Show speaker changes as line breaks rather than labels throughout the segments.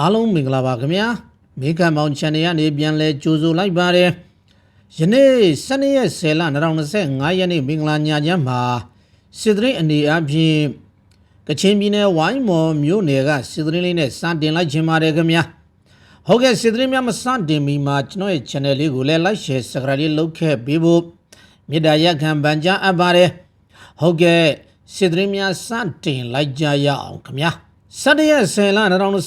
အားလုံးမင်္ဂလာပါခင်ဗျာမေခမ်မောင် channel ကနေပြန်လဲကြိုဆိုလိုက်ပါတယ်ယနေ့12ရက်10လ2025ရက်နေ့မင်္ဂလာညချမ်းမှာစစ်တရင်အနေအချင်းကချင်ပြည်နယ်ဝိုင်းမော်မြို့နယ်ကစစ်တရင်လေးနဲ့စတင်လိုက်ခြင်းပါတယ်ခင်ဗျာဟုတ်ကဲ့စစ်တရင်များမစတင်မီမှာကျွန်တော်ရဲ့ channel လေးကိုလည်း like share subscribe လေးလုပ်ခဲ့ပေးဖို့မေတ္တာရက်ခံပန်ကြားအပ်ပါတယ်ဟုတ်ကဲ့စစ်တရင်များစတင်လိုက်ကြရအောင်ခင်ဗျာ စတရက်ဆယ်လ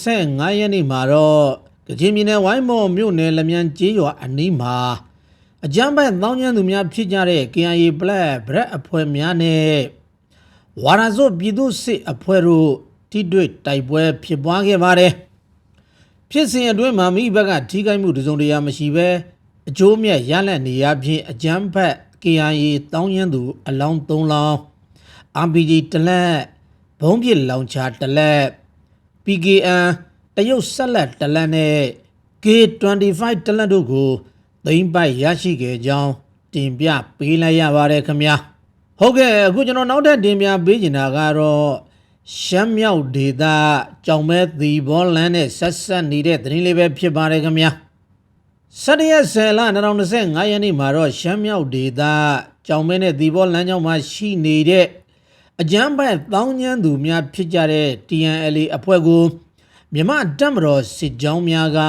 2025ရက်နေ့မှာတော့ကချင်ပြည်နယ်ဝိုင်းမော်မြို့နယ်လမြန်ကျေးရွာအနီးမှာအကြမ်းဖက်တောင်းကျမ်းသူများဖြစ်ကြတဲ့ KIA Black ဗရက်အဖွဲ့များနဲ့ဝါရဇိုပြည်သူစစ်အဖွဲ့တို့ထိတွေ့တိုက်ပွဲဖြစ်ပွားခဲ့ပါတယ်ဖြစ်စဉ်အတွင်းမှာမိဘကထိခိုက်မှုတစုံတရာမရှိဘဲအကျိုးမြတ်ရလန့်နေရဖြင့်အကြမ်းဖက် KIA တောင်းကျမ်းသူအလောင်း၃လောင်း RPG တလက် ဘုံးပစ်လောင်ချာတလက် PKN တရုတ်ဆက်လက်တလက်နဲ့ K25 တလက်တို့ကိုသိမ်းပိုက်ရရှိခဲ့ကြောင်းတင်ပြပေးလိုက်ရပါတယ်ခင်ဗျာဟုတ်ကဲ့အခုကျွန်တော်နောက်ထပ်တင်ပြပေးချင်တာကတော့ရှမ်းမြောက်ဒေသကြောင်မဲသီဘောလန်းနဲ့ဆက်ဆက်နေတဲ့သတင်းလေးပဲဖြစ်ပါတယ်ခင်ဗျာစတရက်ဆယ်လ2025ရက်နေ့မှာတော့ရှမ်းမြောက်ဒေသကြောင်မဲနဲ့ဒီဘောလမ်းကြောင်းမှာရှိနေတဲ့ အကြမ်းဖက်တောင်းကျမ်းသူများဖြစ်ကြတဲ့ TNLA အဖွဲ့ကိုမြမတက်မတော်စစ်ကြောင်းများက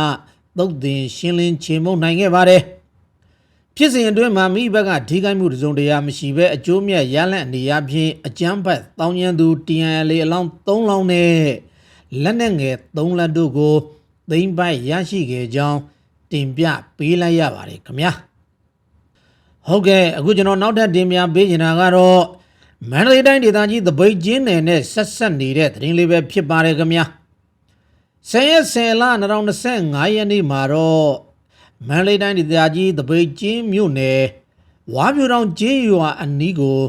သုတ်သင်ရှင်းလင်းချေမှုန်းနိုင်ခဲ့ပါတယ်ဖြစ်စဉ်အတွင်းမှာမိဘကထိခိုက်မှုတစုံတရာမရှိဘဲအကျိုးမြတ်ရလန့်အနေအချင်းအကြမ်းဖက်တောင်းကျမ်းသူ TNLA အလောင်း3လောင်းနဲ့လက်နက်ငယ်3လက်တို့ကိုသိမ်းပိုက်ရရှိခဲ့ကြောင်းတင်ပြပေးလိုက်ရပါတယ်ခင်ဗျာဟုတ်ကဲ့အခုကျွန်တော်နောက်ထပ်တင်ပြပေးချင်တာကတော့ မန္တလေးတိုင်းဒေသကြီးသပိတ်ကျင်းနယ်နဲ့ဆက်ဆက်နေတဲ့သတင်းလေးပဲဖြစ်ပါတယ်ခင်ဗျာဆယ်ရက်ဆယ်လ2025ရက်နေ့မှာတော့မန္တလေးတိုင်းဒေသကြီးသပိတ်ကျင်းမြို့နယ်ဝါပြူတောင်ကျေးရွာအနီးကို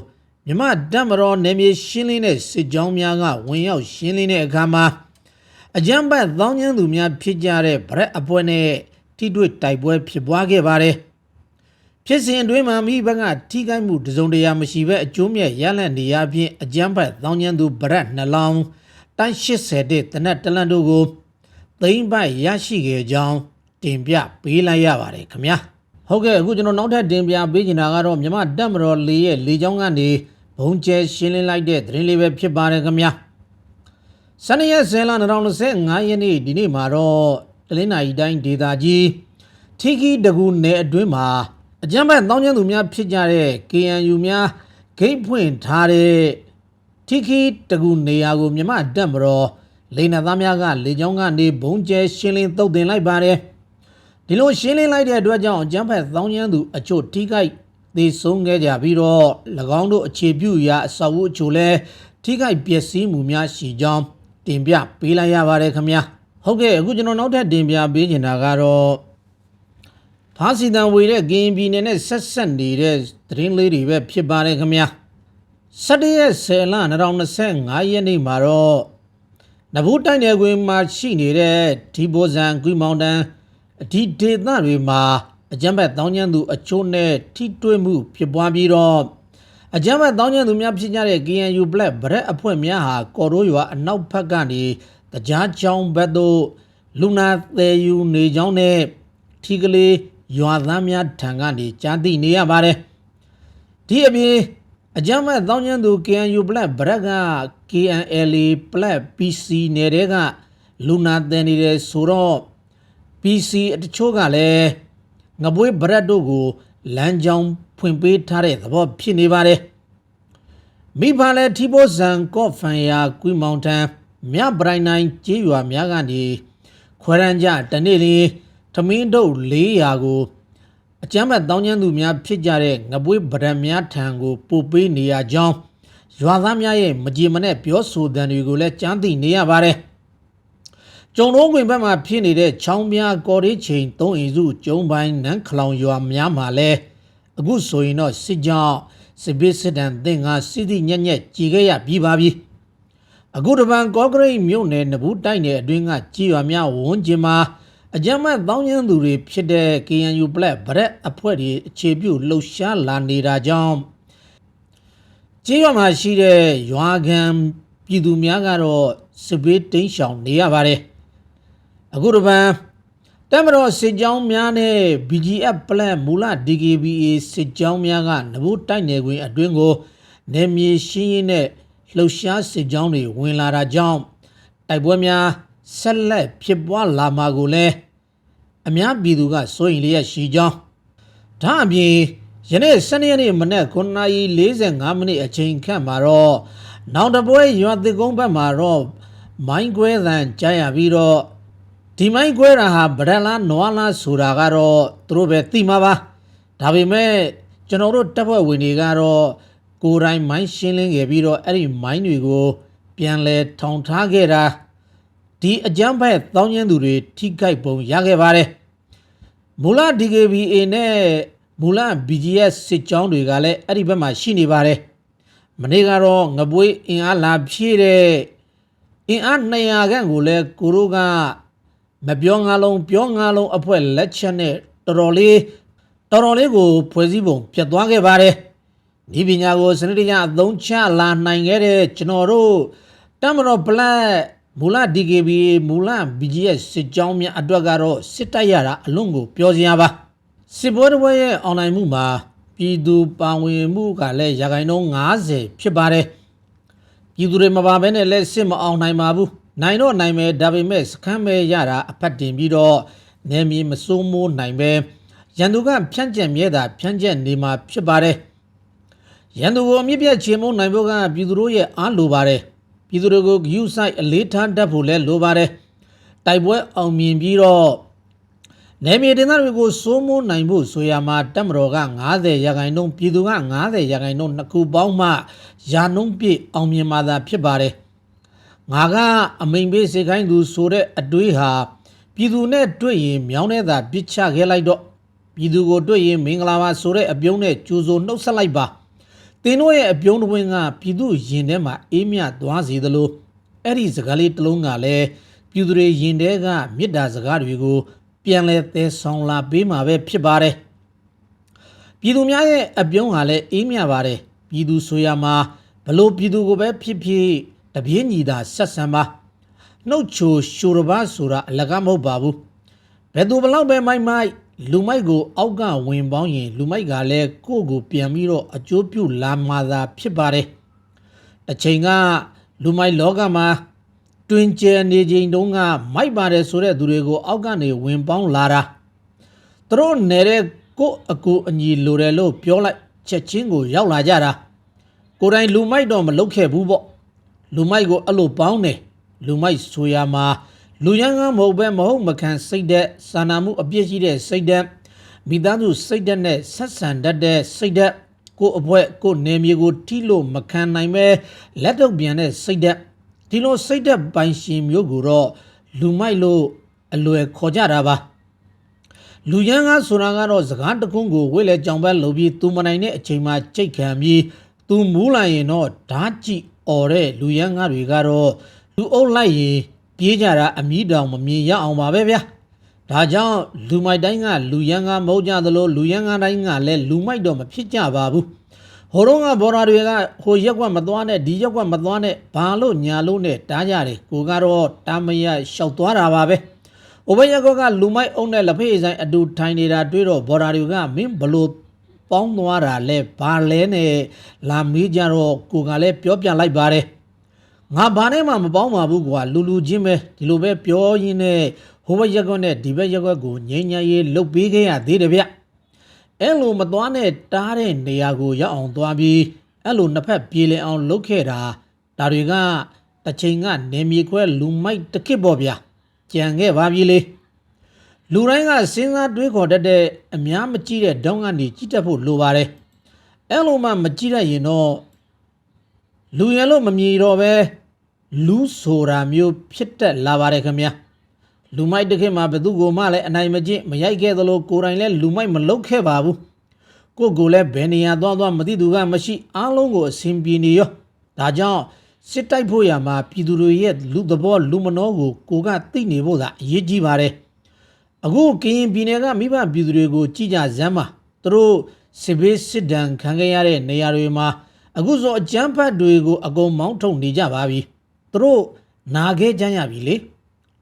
မြမတက်မတော်နယ်မြေရှင်းလင်းတဲ့စစ်ကြောင်းများကဝင်ရောက်ရှင်းလင်းတဲ့အခါမှာအကြမ်းဖက်သောင်းကျန်းသူများဖြစ်ကြတဲ့ဗရက်အဖွဲ့နဲ့ထိတွေ့တိုက်ပွဲဖြစ်ပွားခဲ့ပါတယ်။ ဖြစ်စဉ်အတွင်းမှာမိဘကထိခိုက်မှုတစုံတရာမရှိဘဲအကျိုးမြတ်ရလန့်နေရဖြင့်အကြမ်းဖက်သောင်းကျန်းသူဗရက်နှလောင်းတိုင်း80တဲ့တနက်တလန်တို့ကိုသိမ့်ပိုက်ရရှိခဲ့ကြောင်းတင်ပြပေးလိုက်ရပါတယ်ခင်ဗျာ။ဟုတ်ကဲ့အခုကျွန်တော်နောက်ထပ်တင်ပြပေးချင်တာကတော့မြမတက်မတော်လေးရဲ့လေကြောင်းကနေဘုံကျဲရှင်းလင်းလိုက်တဲ့သတင်းလေးပဲဖြစ်ပါတယ်ခင်ဗျာ။စနေရက်ဇဲလ2025ရက်နေ့ဒီနေ့မှာတော့တလင်းနာရီတိုင်းဒေသကြီးထီကီတကူနယ်အတွင်းမှာ အကြမ်းဖက်တောင်းကျမ်းသူများဖြစ်ကြတဲ့ KNU များဂိတ်ဖွင့်ထားတဲ့ထီကီတကူနေရာကိုမြမတက်မတော်လေနသားများကလေကြောင်းကနေဘုံကျဲရှင်းလင်းတုတ်တင်လိုက်ပါတယ်ဒီလိုရှင်းလင်းလိုက်တဲ့အတွက်ကြောင့်အကြမ်းဖက်တောင်းကျမ်းသူအချို့ထိခိုက်သေဆုံးခဲ့ကြပြီးတော့၎င်းတို့အခြေပြုရာအဆောက်အဦအချို့လည်းထိခိုက်ပျက်စီးမှုများရှိကြောင်းတင်ပြပေးလိုက်ရပါတယ်ခင်ဗျာဟုတ်ကဲ့အခုကျွန်တော်နောက်ထပ်တင်ပြပေးချင်တာကတော့ ဖားစီတန်ဝေတဲ့ဂင်းပြည်နယ်နဲ့ဆက်ဆက်နေတဲ့သတင်းလေးတွေပဲဖြစ်ပါတယ်ခင်ဗျာ17ရက်10လ2025ရက်နေ့မှာတော့နဘူးတိုက်နယ်ကွင်းမှာရှိနေတဲ့ဒီဘောဇန်ကွီမောင်တန်ဒီဒေသတွေမှာအကြမ်းဖက်တောင်းကျမ်းသူအချို့နဲ့ထိတွေ့မှုဖြစ်ပွားပြီးတော့အကြမ်းဖက်တောင်းကျမ်းသူများဖြစ်ကြတဲ့ KNU Black ဗရက်အဖွဲ့များဟာကော်ရိုးရွာအနောက်ဘက်ကနေတကြားချောင်းဘက်သို့လူနာသေးယူနေကြောင်းနဲ့ထီကလေး ရွာသားများထံကနေကြားသိနေရပါတယ်ဒီအပြင်အကြမ်းဖက်တောင်းကျမ်းသူ KNU Black ဗရက်က KNLA Black PC နယ်တဲ့ကလူနာတင်နေတယ်ဆိုတော့ PC အတချို့ကလည်းငပွေးဗရက်တို့ကိုလမ်းကြောင်းဖွင့်ပေးထားတဲ့သဘောဖြစ်နေပါတယ်မိဖလည်းထီပိုဇန်ကော့ဖန်ယာကွီမောင်တန်မြပရိုင်နိုင်ကျေးရွာများကနေခွဲရန်ကြတနေ့လေး ထမင်းတုပ်400ကိုအကျမ်းမဲ့တောင်းကျမ်းသူများဖြစ်ကြတဲ့ငပွေးဗရက်များထံကိုပို့ပေးနေရကြောင်းရွာသားများရဲ့မကြေမနဲ့ပြောဆိုသံတွေကိုလည်းကြားသိနေရပါတယ်ကျုံလုံးဝင်ဘက်မှာဖြစ်နေတဲ့ချောင်းပြားကော်ရေးချိန်၃အင်စုကျုံပိုင်းနန်းခလောင်ရွာများမှာလဲအခုဆိုရင်တော့စစ်ကြောင်းစစ်ပေးစစ်တမ်းသင်္ကာစစ်တိညက်ညက်ကြည်ခဲ့ရပြီးပါပြီအခုတပံကော့ဂရိတ်မြို့နယ်နဘူးတိုက်နယ်အတွင်းကကြည်ရွာများဝန်းကျင်မှာ အကြမ်းမဲ့တောင်းကျမ်းသူတွေဖြစ်တဲ့ KNU Black ဗရက်အဖွဲ့တွေအခြေပြုလှုပ်ရှားလာနေတာကြောင့်ကျေးရွာမှာရှိတဲ့ရွာခံပြည်သူများကတော့စစ်ဘေးတိမ်းရှောင်နေရပါတယ်အခုတစ်ပံတက်မတော်စစ်ကြောင်းများနဲ့ BGF ပလက်မူလ DKBA စစ်ကြောင်းများကနဘူးတိုက်နယ်ခွင်အတွင်းကိုနေမြေရှင်းရင်းနဲ့လှုပ်ရှားစစ်ကြောင်းတွေဝင်လာတာကြောင့်တိုက်ပွဲများ ဆက်လက်ဖြစ်ပွားလာမှာကိုလည်းအများပြည်သူကစိုးရိမ်လျက်ရှိကြောင်းဒါအပြင်ယနေ့12ရက်နေ့မနက်9:45မိနစ်အချိန်ခန့်မှာတော့နောင်တပွဲရွာသစ်ကုန်းဘက်မှာတော့မိုင်းကွဲသံကြားရပြီးတော့ဒီမိုင်းကွဲတာဟာဗဒလားနွားလားဆိုတာကတော့သူတို့ပဲသိမှာပါဒါပေမဲ့ကျွန်တော်တို့တပ်ဖွဲ့ဝင်တွေကတော့ကိုယ်တိုင်မိုင်းရှင်းလင်းခဲ့ပြီးတော့အဲ့ဒီမိုင်းတွေကိုပြန်လဲထောင်ထားခဲ့တာ ဒီအကြမ်းဖက်တောင်းကျမ်းသူတွေထိခိုက်ပုံရခဲ့ပါတယ်မူလ DKBA နဲ့မူလ BGS စစ်ကြောင်းတွေကလည်းအဲ့ဒီဘက်မှာရှိနေပါတယ်မနေ့ကတော့ငပွေးအင်အားလာဖြည့်တဲ့အင်အား200ခန့်ကိုလည်းကိုတို့ကမပြောငါလုံးပြောငါလုံးအဖွဲလက်ချက်နဲ့တော်တော်လေးတော်တော်လေးကို ဖွဲ့စည်းပုံပြတ်သွားခဲ့ပါတယ်။ဒီပညာကိုစနစ်တကျအသုံးချလာနိုင်ခဲ့တဲ့ကျွန်တော်တို့တမတော်ပလက် မူလ DKB မူလ BGS စစ်ကြောင်းများအတွက်ကတော့စစ်တိုက်ရတာအလွန်ကိုပြောစရာပါ။စစ်ပွဲတစ်ပွဲရဲ့အွန်လိုင်းမှုမှာပြည်သူပါဝင်မှုကလည်းရာခိုင်နှုန်း90ဖြစ်ပါတယ်။ပြည်သူတွေမပါဘဲနဲ့လက်စစ်မအောင်နိုင်ပါဘူးနိုင်တော့နိုင်မယ်ဒါပေမဲ့စခန်းပဲရတာအဖတ်တင်ပြီးတော့နေမြေမစိုးမိုးနိုင်ပဲရန်သူကဖြန့်ကျက်မြဲတာဖြန့်ကျက်နေမှာဖြစ်ပါတယ်ရန်သူကိုအမြင့်ပြတ်ချေမုန်းနိုင်ဖို့ကပြည်သူတို့ရဲ့အားလိုပါတယ် ပြည်သူတွေကိုဂယူဆိုင်အလေးထားတတ်ဖို့လည်းလိုပါတယ်တိုက်ပွဲအောင်မြင်ပြီးတော့နေမြေတင်သားတွေကိုစိုးမိုးနိုင်ဖို့ဆိုရမှာတက်မတော်က90ရာခိုင်နှုန်းပြည်သူက90ရာခိုင်နှုန်းနှစ်ခုပေါင်းမှရာနှုန်းပြည့်အောင်မြင်မှာသာဖြစ်ပါတယ်ငါကအမိန်ပေးစေခိုင်းသူဆိုတဲ့အတွေးဟာပြည်သူနဲ့တွေ့ရင်မြောင်းတဲ့သာပစ်ချခဲ့လိုက်တော့ပြည်သူကိုတွေ့ရင်မင်္ဂလာပါဆိုတဲ့အပြုံးနဲ့ကြိုးစိုးနှုတ်ဆက်လိုက်ပါ တင်းတို့ရဲ့အပြုံးတစ်ဝင်းကပြည်သူရင်ထဲမှာအေးမြသွားစေသလိုအဲ့ဒီစကားလေးတစ်လုံးကလည်းပြည်သူတွေရင်ထဲကမေတ္တာစကားတွေကို ပြန်လဲသဲဆောင်လာပေးမှာပဲဖြစ်ပါတယ်ပြည်သူများရဲ့အပြုံးဟာလည်းအေးမြပါတယ်ပြည်သူဆိုရမှာဘလို့ပြည်သူကိုပဲဖြစ်ဖြစ်တပြင်းညီတာဆက်ဆံပါနှုတ်ချိုရှိုရပါဆိုတာအလကားမဟုတ်ပါဘူးဘယ်သူဘလောက်ပဲမိုက်မိုက် လူမိုက်ကိုအောက်ကဝင်ပေါင်းရင် လူမိုက်ကလည်းကိုယ့်ကိုပြန်ပြီးတော့အကျိုးပြုလာမှသာဖြစ်ပါတယ်တစ်ချိန်ကလူမိုက်လောကမှာတွင်ကျယ်နေချိန်တုန်းကမိုက်ပါတယ်ဆိုတဲ့သူတွေကိုအောက်ကနေဝင်ပေါင်းလာတာသူတို့နေတဲ့ကိုယ့်အကူအညီလိုတယ်လို့ပြောလိုက်ချက်ချင်းကိုရောက်လာကြတာကိုယ်တိုင်လူမိုက်တော့မလုပ်ခဲ့ဘူးပေါ့လူမိုက်ကိုအဲ့လိုပေါင်းတယ်လူမိုက်ဆိုရမှာ လူရန်ကမဟုတ်ပဲမဟုတ်မခံစိတ်သက်စာနာမှုအပြည့်ရှိတဲ့စိတ်သက်မိသားစုစိတ်သက်နဲ့ဆက်ဆံတတ်တဲ့စိတ်သက်ကိုယ့်အဖွဲကိုယ့်နေမြေကိုထိလို့မခံနိုင်ပဲလက်တော့ပြန်တဲ့စိတ်သက်ဒီလိုစိတ်သက်ပိုင်ရှင်မျိုးကိုတော့လူမိုက်လို့အလွယ်ခေါ်ကြတာပါလူရန်ကဆိုတာကတော့စကားတကုန်းကိုဝိလေကြောင်ဘက်လုပ်ပြီးသူမနိုင်တဲ့အချိန်မှာကြိတ်ခံပြီးသူမူးလာရင်တော့ဓာတ်ကြည့်អော်တဲ့လူရန်ကားတွေကတော့လူအုပ်လိုက်ရင် ပြေးကြတာအမီးတောင်မမြင်ရအောင်ပါပဲဗျာဒါကြောင့်လူမိုက်တိုင်းကလူရန်ကားမဟုတ်ကြသလိုလူရန်ကားတိုင်းကလည်းလူမိုက်တော့မဖြစ်ကြပါဘူးဟိုတော့ကဘော်ရာတွေကဟိုရက်ကွက်မသွားနဲ့ဒီရက်ကွက်မသွားနဲ့ဘာလို့ညာလို့နဲ့တားကြတယ်ကိုကတော့တာမရရှောက်သွားတာပါပဲ။အိုဘရက်ကွက်ကလူမိုက်အုံနဲ့လက်ဖေးဆိုင်အတူထိုင်နေတာတွေ့တော့ဘော်ဒါတွေကမင်းဘလို့ပေါင်းသွားတာလဲဘာလဲနဲ့လာမေးကြတော့ကိုကလည်းပြောပြလိုက်ပါတယ် ငါဘာနဲ့မှမပေါင်းပါဘူးကွာလူလူချင်းပဲဒီလိုပဲပြောရင်းနဲ့ဟိုဘက်ရက်ကွက်နဲ့ဒီဘက်ရက်ကွက်ကိုငိမ့်ညရေးလှုပ်ပေးခဲ့ရသေးတယ်ဗျအဲ့လိုမသွားနဲ့တားတဲ့နေရာကိုရောက်အောင်သွားပြီးအဲ့လိုနှစ်ဖက်ပြေလည်အောင်လုပ်ခဲ့တာဒါတွေကတစ်ချိန်ကနေမြေခွဲလူမိုက်တစ်ခစ်ပေါ့ဗျာကြံခဲ့ပါပြီလေလူတိုင်းကစဉ်းစားတွေးခေါ်တတ်တဲ့အများမကြည့်တဲ့ဒေါင်းကနေကြည့်တတ်ဖို့လိုပါတယ်အဲ့လိုမှမကြည့်တတ်ရင်တော့လူရလို့မမြည်တော့ပဲ လူဆိုတာမျိုးဖြစ်တတ်လာပါတယ်ခင်ဗျာလူမိုက်တစ်ခေတ်မှာဘသူကိုမှလည်းအနိုင်မကျင့်မရိုက်ခဲ့သလိုကိုယ်တိုင်လည်းလူမိုက်မလုပ်ခဲ့ပါဘူးကိုကိုလည်းဘယ်နေရာသွားသွားမသိသူကမရှိအားလုံးကိုအစဉ်ပြေနေရောဒါကြောင့်စစ်တိုက်ဖို့ရမှာပြည်သူတွေရဲ့လူသဘောလူမနှောကိုကိုကသိနေဖို့သာအရေးကြီးပါတယ်အခုကရင်ပြည်နယ်ကမိဘပြည်သူတွေကိုကြည်ကြဇမ်းမှာသူတို့စစ်ဘေးစစ်ဒဏ်ခံခဲ့ရတဲ့နေရာတွေမှာအခုဆိုအကြမ်းဖက်တွေကိုအကုန်မောင်းထုတ်နေကြပါပြီ သူတို့နာခဲ့ကြရပြီလေ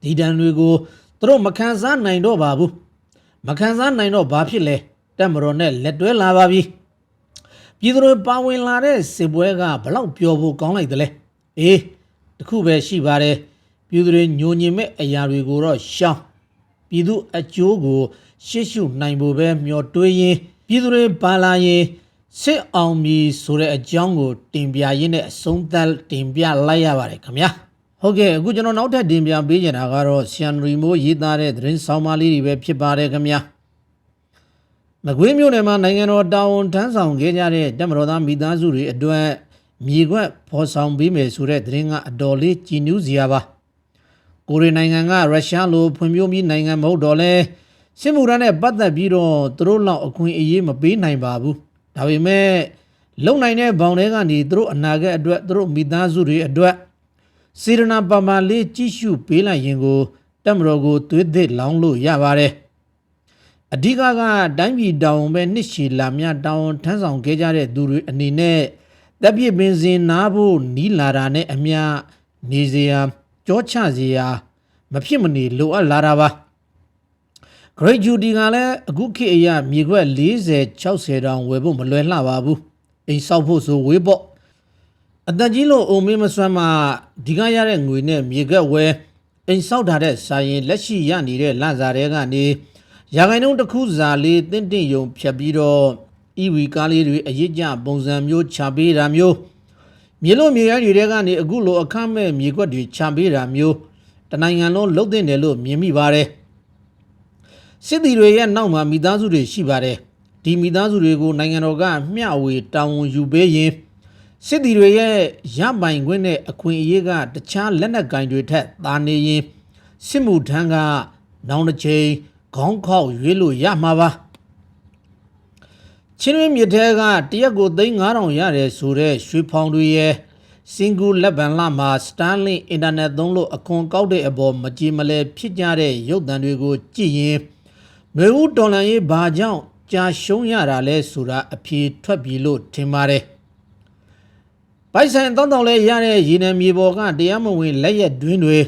ဒီဒဏ်တွေကိုသူတို့မခံစားနိုင်တော့ပါဘူးမခံစားနိုင်တော့ဘာဖြစ်လဲတက်မတော်နဲ့လက်တွဲလာပါပြီပြည်သူတွေပါဝင်လာတဲ့စစ်ပွဲကဘလောက်ပျော်ဖို့ကောင်းလိုက်သလဲအေးတခုပဲရှိပါတယ်ပြည်သူတွေညိုညင်မဲ့အရာတွေကိုတော့ရှောင်းပြည်သူအကျိုးကိုရှေ့ရှုနိုင်ဖို့ပဲမျှော်တွေးရင်ပြည်သူတွေပါလာရင် စစ်အောင်မီဆိုတဲ့အကြောင်းကို တင်ပြရင်းနဲ့အဆုံးသတ်တင်ပြလိုက်ရပါတယ်ခင်ဗျာဟုတ်ကဲ့အခုကျွန်တော်နောက်ထပ်တင်ပြပေးချင်တာကတော့ဆီယန်ရီမိုးရေးသားတဲ့သတင်းဆောင်မလေးတွေပဲဖြစ်ပါတယ်ခင်ဗျာမကွေးမြို့နယ်မှာနိုင်ငံတော်တာဝန်ထမ်းဆောင်ခဲ့ကြတဲ့တပ်မတော်သားမိသားစုတွေအတွက်မြေခွက်ဖော်ဆောင်ပေးမယ်ဆိုတဲ့သတင်းကအတော်လေးကြည်နူးစရာပါကိုရီနိုင်ငံကရုရှားလိုဖွံ့ဖြိုးပြီးနိုင်ငံမဟုတ်တော့လဲစစ်မှုထမ်းနဲ့ပတ်သက်ပြီးတော့သူတို့လောက်အခွင့်အရေးမပေးနိုင်ပါဘူး ဒါပေမဲ့လုံနိုင်တဲ့ဘောင်တွေကနေသူတို့အနာဂတ်အတွက်သူတို့မိသားစုတွေအတွက်စေရနာပမာလေးကြီးစုပေးလိုက်ရင်ကိုတပ်မတော်ကိုသွေးသစ်လောင်းလို့ရပါတယ်အဓိကကတိုင်းပြည်တောင်ပဲနှစ်ရှည်လာမြတောင်ထမ်းဆောင်ခဲ့ကြတဲ့သူတွေအနေနဲ့တပ်ပြစ်ပင်စင်နာဖို့နီးလာတာနဲ့အမျှနေစရာကြောချစရာမဖြစ်မနေလိုအပ်လာတာပါ Great Judy ကလည်းအခုခေတ်အရမြေခွက်40 60တောင်ဝယ်ဖို့မလွယ်လှပါဘူးအိမ်ဆောက်ဖို့ဆိုဝေးပေါ့အတန်ကြီးလို့အုံမင်းမစွမ်းမှဒီကရတဲ့ငွေနဲ့မြေခွက်ဝယ်အိမ်ဆောက်ထားတဲ့စာရင်လက်ရှိရနေတဲ့လစာတွေကနေရာဂိုင်နှုန်းတစ်ခုစာလေးတင့်တင့်ယုံဖြတ်ပြီးတော့ EV ကားလေးတွေအရေးကြပုံစံမျိုးချပေးတာမျိုးမြေလို့မြေရိုင်းတွေကနေအခုလိုအခမဲ့မြေကွက်တွေချပေးတာမျိုးတနိုင်ငံလုံးလှုပ်တင်တယ်လို့မြင်မိပါတယ် စစ်တီတွေရဲ့နောက်မှာမိသားစုတွေရှိပါတယ်ဒီမိသားစုတွေကိုနိုင်ငံတော်ကမျှဝေတာဝန်ယူပေးရင်စစ်တီတွေရဲ့ရပိုင်ခွင့်နဲ့အခွင့်အရေးကတခြားလက်နက်ကင်တွေထက်သာနေရင်စစ်မှုထမ်းကနောင်တစ်ချိန်ခေါင်းခေါက်ရွေးလို့ရမှာပါချင်းရင်းမြစ်ထဲကတရက်ကိုသိန်း9000ရတယ်ဆိုတဲ့ရွှေဖောင်တွေရဲ့စင်ကူလက်ဗန်လာမှာ Starlink အင်တာနက်သုံးလို့အခွန်ကောက်တဲ့အပေါ်မကြည်မလဲဖြစ်ကြတဲ့ရုပ်သံတွေကိုကြည့်ရင် မေဦးတော်လန်ရေးဘာကြောင့်ကြာရှုံးရတာလဲဆိုတာအဖြေထွက်ပြီလို့ထင်ပါတယ်ပိုက်ဆိုင်တောင်းတောင်းလဲရတဲ့ရေနံမြေပေါ်ကတရားမဝင်လက်ရက်တွင်းတွေ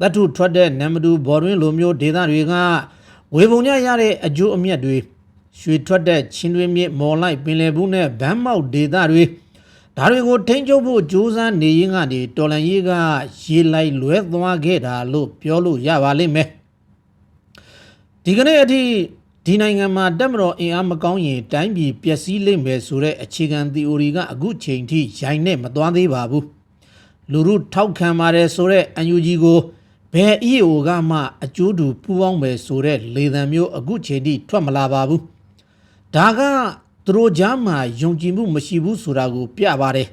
သတ္ထုထွက်တဲ့နံမတူဘော်ရင်းလိုမျိုးဒေသတွေကဝေပုံညရတဲ့အကျိုးအမြတ်တွေရွှေထွက်တဲ့ချင်းတွင်းမြစ်မော်လိုက်ပင်လယ်ဘူးနဲ့ဗန်းမောက်ဒေသတွေဒါတွေကိုထိန်းချုပ်ဖို့ကြိုးစားနေရင်ကနေတော်လန်ရေးကရေလိုက်လွဲသွားခဲ့တာလို့ပြောလို့ရပါလိမ့်မယ် ဒီကနေ့အထိဒီနိုင်ငံမှာတက်မတော်အင်အားမကောင်းရင်တိုင်းပြည်ပျက်စီးလိမ့်မယ်ဆိုတဲ့အခြေခံ theory ကအခုချိန်ထိရိုင်းနဲ့မသွားသေးပါဘူးလူရုထောက်ခံပါတယ်ဆိုတော့ UNG ကိုဘယ် EO ကမှအကျိုးတူပူးပေါင်းမယ်ဆိုတဲ့လေသံမျိုးအခုချိန်ထိထွက်မလာပါဘူးဒါကသူတို့ကြားမှာယုံကြည်မှုမရှိဘူးဆိုတာကိုပြပါတယ်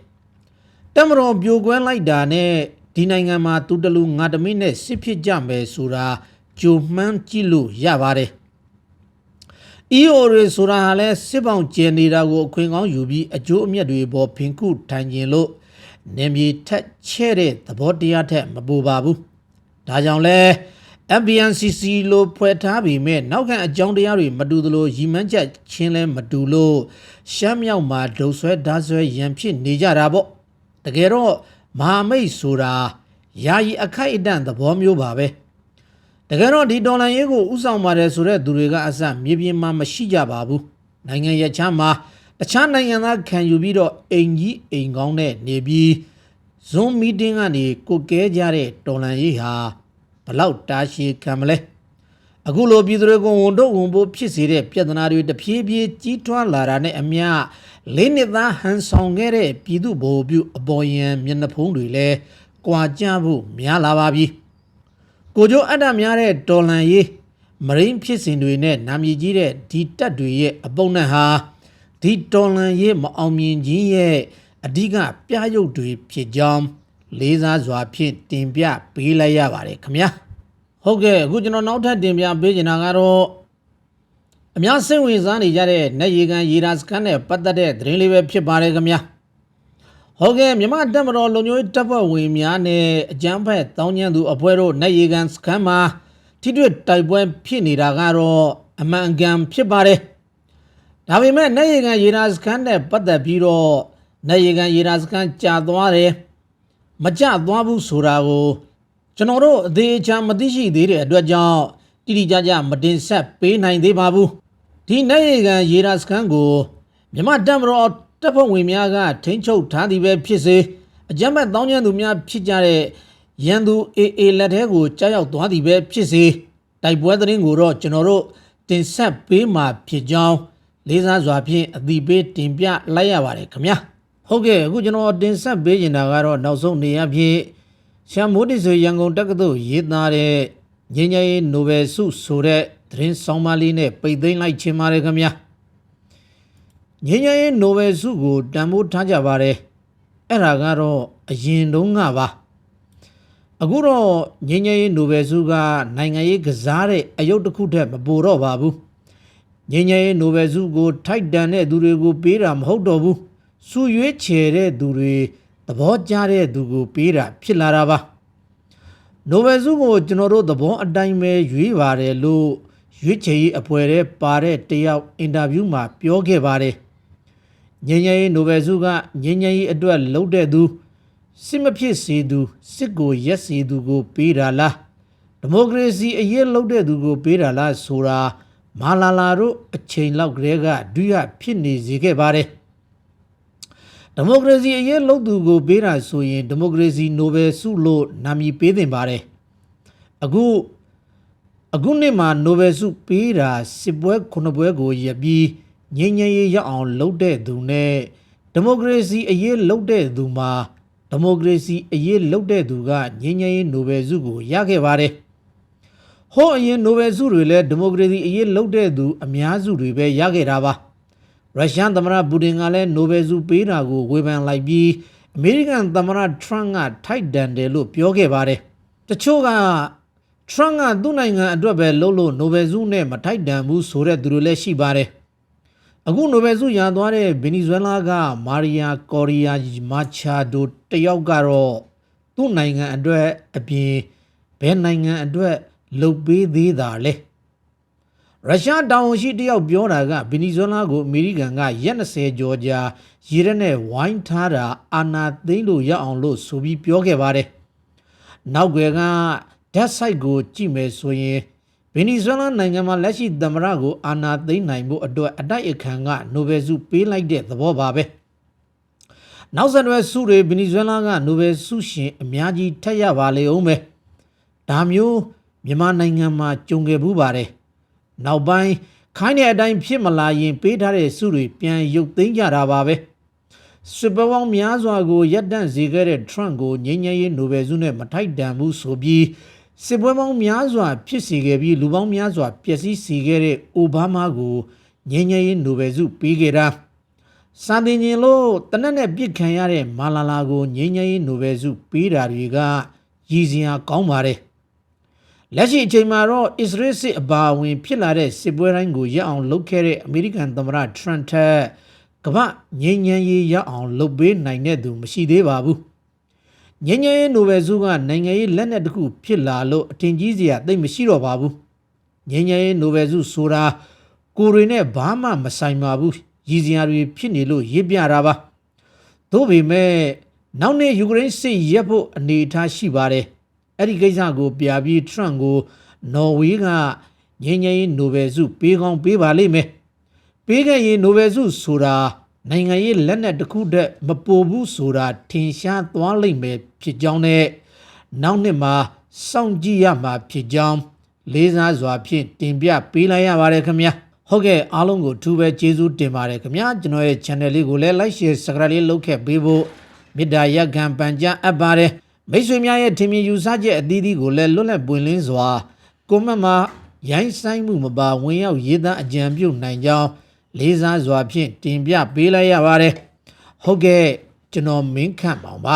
တက်မတော်ပြိုကွဲလိုက်တာနဲ့ဒီနိုင်ငံမှာသူတလူငါတမင်းနဲ့စစ်ဖြစ်ကြမယ်ဆိုတာ ကြိုမှန်းကြည့်လို့ရပါတယ် EO တွေဆိုတာဟာလဲစစ်ပောင်ကျင်နေတာကိုအခွင့်ကောင်းယူပြီးအကျိုးအမြတ်တွေပေါ်ဖင်ခုထိုင်ကျင်လို့နေမြေထက်ချဲ့တဲ့သဘောတရားထက်မပူပါဘူးဒါကြောင့်လဲ FBNCC လို့ဖွဲ့ထားပြီးမဲ့နောက်ခံအကြောင်းတရားတွေမတူသလိုရီမန်းချက်ချင်းလဲမတူလို့ရှမ်းမြောက်မှာဒုံဆွဲဓာဆွဲရန်ဖြစ်နေကြတာပေါ့တကယ်တော့မဟာမိတ်ဆိုတာယာယီအခိုက်အတန့်သဘောမျိုးပါပဲ တကယ်တော့ဒီဒေါ်လာရေးကိုဥဆောင်ပါတယ်ဆိုတဲ့သူတွေကအစမြေပြင်မှာမရှိကြပါဘူးနိုင်ငံရချမ်းမှာတခြားနိုင်ငံသားခံယူပြီးတော့အိမ်ကြီးအိမ်ကောင်းနဲ့နေပြီး Zoom meeting ကနေကိုကဲကြတဲ့တော်လန်ရေးဟာဘလောက်တာရှည်ခံမလဲအခုလိုပြည်သူတွေကိုဝန်တော့ဝန်ဖို့ဖြစ်စေတဲ့ပြဿနာတွေတဖြည်းဖြည်းကြီးထွားလာတာနဲ့အမျှလေးနှစ်သားဟန်ဆောင်ခဲ့တဲ့ပြည်သူဗိုလ်ပြုအပေါ်ယံမျက်နှာဖုံးတွေလည်းကြွာကြဖို့များလာပါပြီ ကိုကျိုးအတ္တများတဲ့တော်လန်ရေးမရင်းဖြစ်စဉ်တွေနဲ့နာမည်ကြီးတဲ့ဒီတက်တွေရဲ့အပုံနဲ့ဟာဒီတော်လန်ရေးမအောင်မြင်ခြင်းရဲ့အဓိကပြရုပ်တွေဖြစ်ကြောင်းလေးစားစွာဖြင့်တင်ပြပေးလိုက်ရပါတယ်ခင်ဗျာဟုတ်ကဲ့အခုကျွန်တော်နောက်ထပ်တင်ပြပေးချင်တာကတော့အများစိတ်ဝင်စားနေကြတဲ့နေရီကန်ရေဒါစကန်နဲ့ပတ်သက်တဲ့သတင်းလေးပဲဖြစ်ပါတယ်ခင်ဗျာ ဟုတ်ကဲ့မြမတက်မတော်လုံမျိုးတပ်ဖွဲ့ဝင်များနဲ့အကြမ်းဖက်တောင်းကျမ်းသူအဖွဲ့တို့နေရီကန်စကန်မှာထိတွေ့တိုက်ပွဲဖြစ်နေတာကတော့အမှန်ကန်ဖြစ်ပါတယ်ဒါပေမဲ့နေရီကန်ရေဒါစကန်နဲ့ပတ်သက်ပြီးတော့နေရီကန်ရေဒါစကန်ကြာသွားတယ်မကြသွားဘူးဆိုတာကိုကျွန်တော်တို့အသေးအချာမသိရှိသေးတဲ့အတွက်ကြောင့်တိတိကျကျမတင်ဆက်ပေးနိုင်သေးပါဘူးဒီနိုင်ရကန်ရေဒါစကန်ကိုမြမတပ်မတော် တပ်ဖွဲ့ဝင်များကထိန်းချုပ်ထားသည်ပဲဖြစ်စေအကြမ်းဖက်တောင်းကျမ်းသူများဖြစ်ကြတဲ့ရန်သူအေအေလက်ထဲကိုကြားရောက်သွားသည်ပဲဖြစ်စေတိုက်ပွဲသတင်းကိုတော့ကျွန်တော်တို့တင်ဆက်ပေးမှာဖြစ်ကြောင်းလေးစားစွာဖြင့်အတိပေးတင်ပြလိုက်ရပါတယ်ခင်ဗျာဟုတ်ကဲ့အခုကျွန်တော်တင်ဆက်ပေးနေတာကတော့နောက်ဆုံးနေရဖြင့်ရှမ်မိုးတီဆိုရန်ကုန်တက္ကသိုလ်ရေးသားတဲ့ငင်းငယ်နိုဘယ်ဆုဆိုတဲ့သတင်းဆောင်မလေးနဲ့ပိတ်သိမ်းလိုက်ခြင်းပါတယ်ခင်ဗျာ ငင်းငယ်နိုဘယ်ဆုကိုတန်ဖိုးထားကြပါတယ်အဲ့ဒါကတော့အရင်တုန်းကပါအခုတော့ငင်းငယ်နိုဘယ်ဆုကနိုင်ငံရေးကစားတဲ့အယုတ်တစ်ခုတည်းမပိုတော့ပါဘူးငင်းငယ်နိုဘယ်ဆုကို ထိုက်တန်တဲ့သူတွေကိုပေးတာမဟုတ်တော့ဘူးဆုရွေးချယ်တဲ့သူတွေသဘောကျတဲ့သူကိုပေးတာဖြစ်လာတာပါနိုဘယ်ဆုကိုကျွန်တော်တို့သဘောအတိုင်းပဲရွေးပါတယ်လို့ရွေးချယ်ရေးအဖွဲ့ရဲ့ပါတဲ့တယောက်အင်တာဗျူးမှာပြောခဲ့ပါတယ် ငြိမ်းချမ်းရေးနိုဘယ်ဆုကငြိမ်းချမ်းရေးအတွက်လှုပ်တဲ့သူစစ်မဖြစ်စေသူစစ်ကိုရက်စေသူကို ပေးတာလားဒီမိုကရေစီအရေးလှုပ်တဲ့သူကိုပေးတာလားဆိုတာမာလာလာတို့အချိန်လောက်ကတည်းကဒုရဖြစ်နေစေခဲ့ပါတယ်ဒီမိုကရေစီအရေးလှုပ်သူကိုပေးတာဆိုရင်ဒီမိုကရေစီနိုဘယ်ဆုလို့နာမည်ပေးတင်ပါတယ်အခုအခုနှစ်မှာနိုဘယ်ဆုပေးတာစစ်ပွဲ9ပွဲကိုရပ်ပြီး ငြိမ်းချမ်းရေးရအောင်လုပ်တဲ့သူနဲ့ဒီမိုကရေစီအရေးလုပ်တဲ့သူမှာဒီမိုကရေစီအရေးလုပ်တဲ့သူကငြိမ်းချမ်းရေးနိုဘယ်ဆုကိုရခဲ့ပါတယ်ဟောအရင်နိုဘယ်ဆုတွေလည်းဒီမိုကရေစီအရေးလုပ်တဲ့သူအများစုတွေပဲရခဲ့တာပါရုရှားသမ္မတပူတင်ကလည်းနိုဘယ်ဆုပေးတာကိုဝေဖန်လိုက်ပြီးအမေရိကန်သမ္မတထရန့်ကထိုက်တန်တယ်လို့ပြောခဲ့ပါတယ်တချို့ကထရန့်ကသူ့နိုင်ငံအတွက်ပဲလုပ်လို့နိုဘယ်ဆုနဲ့မထိုက်တန်ဘူးဆိုတဲ့သူတွေလည်းရှိပါတယ် အခုနိုဘယ်ဆုရသွားတဲ့ဗင်နီဇွဲလားကမာရီယာကော်ရီယာမာချာဒိုတယောက်ကတော့သူ့နိုင်ငံအတွက်အပြင်ဘယ်နိုင်ငံအတွက်လုပ်ပေးသေးတာလဲရုရှားတောင်ရှိတယောက်ပြောတာကဗင်နီဇွဲလားကိုအမေရိကန်ကရက်20ကျော်ကြာရေရက်နဲ့ဝိုင်းထားတာအာနာသိန်းလို့ရအောင်လို့ဆိုပြီးပြောခဲ့ပါတယ်နောက်ွယ်ကဓာတ်ဆိုင်ကိုကြည့်မယ်ဆိုရင် ဗင်နီဇွဲလားနိုင်ငံမှာလက်ရှိသမ္မတကိုအာဏာသိမ်းနိုင်ဖို့အတွက်အတိုက်အခံကနိုဘယ်ဆုပေးလိုက်တဲ့သဘောပါပဲနောက်ဆက်တွဲဆုတွေဗင်နီဇွဲလားကနိုဘယ်ဆုရှင်အများကြီးထက်ရပါလေအောင်ပဲဒါမျိုးမြန်မာနိုင်ငံမှာကြုံခဲ့ဘူးပါတယ်နောက်ပိုင်းခိုင်းတဲ့အတိုင်းဖြစ်မလာရင်ပေးထားတဲ့ဆုတွေပြန်ရုပ်သိမ်းကြတာပါပဲစစ်ပပေါင်းများစွာကိုရပ်တန့်စေခဲ့တဲ့ Trump ကိုငြိမ်းချမ်းရေးနိုဘယ်ဆုနဲ့မထိုက်တန်ဘူးဆိုပြီး စစ်ပွဲပေါင်းများစွာဖြစ်စေခဲ့ပြီးလူပေါင်းများစွာပျက်စီးစေခဲ့တဲ့အိုဘားမားကိုငြိမ်းချမ်းရေးနိုဘယ်ဆုပေးခဲ့တာစာတင်ကျင်လို့တနက်နဲ့ပြစ်ခံရတဲ့မာလာလာကိုငြိမ်းချမ်းရေးနိုဘယ်ဆုပေးတာတွေကရည်စင်အားကောင်းပါတယ်လက်ရှိအချိန်မှာတော့အစ္စရေးစစ်အပါအဝင် ဖြစ်လာတဲ့စစ်ပွဲတိုင်းကိုရအောင်လုပ်ခဲ့တဲ့အမေရိကန်သမ္မတထရန့်ထက်ကမ္ဘာငြိမ်းချမ်းရေးရအောင်လုပ်ပေးနိုင်တဲ့သူမရှိသေးပါဘူး ငင်းငယ်နိုဘယ်ဆုကနိုင်ငံရေးလက်နက်တစ်ခုဖြစ်လာလို့အထင်ကြီးစရာသိမ့်မရှိတော့ပါဘူးငင်းငယ်နိုဘယ်ဆုဆိုတာကိုရီနဲ့ဘာမှမဆိုင်ပါဘူးရည်စရာတွေဖြစ်နေလို့ရစ်ပြတာပါသို့ပေမဲ့နောက်နေ့ယူကရိန်းစစ်ရပ်ဖို့အနေအထားရှိပါတယ်အဲ့ဒီကိစ္စကိုပြပြီးထရန့်ကိုနော်ဝေးကငင်းငယ်နိုဘယ်ဆုပေးကောင်းပေးပါလိမ့်မယ်ပေးခဲ့ရင်နိုဘယ်ဆုဆိုတာ နိုင်ငံရေးလက်နက်တစ်ခုတည်းမပိုဘူးဆိုတာထင်ရှားသွားလိမ့်မယ်ဖြစ်ကြောင်းနဲ့နောက်နှစ်မှာစောင့်ကြည့်ရမှာဖြစ်ကြောင်းလေးစားစွာဖြင့်တင်ပြပေးလိုက်ရပါတယ်ခင်ဗျာဟုတ်ကဲ့အားလုံးကိုအထူးပဲကျေးဇူးတင်ပါတယ်ခင်ဗျာကျွန်တော်ရဲ့ channel လေးကိုလည်း like share subscribe လေးလုပ်ခဲ့ပေးဖို့မေတ္တာရက်ခံပန်ကြားအပ်ပါတယ်မိတ်ဆွေများရဲ့ထင်မြင်ယူဆချက်အသီးသီးကိုလည်းလွတ်လပ်ပွင့်လင်းစွာကွန်မန့်မှာရိုင်းဆိုင်မှုမပါဝင်ရောက်ရေးသားအကြံပြုနိုင်ကြောင်း လေးစားစွာဖြင့်တင်ပြပေးလိုက်ရပါတယ်ဟုတ်ကဲ့ကျွန်တော်မင်းခန့်ပါပါ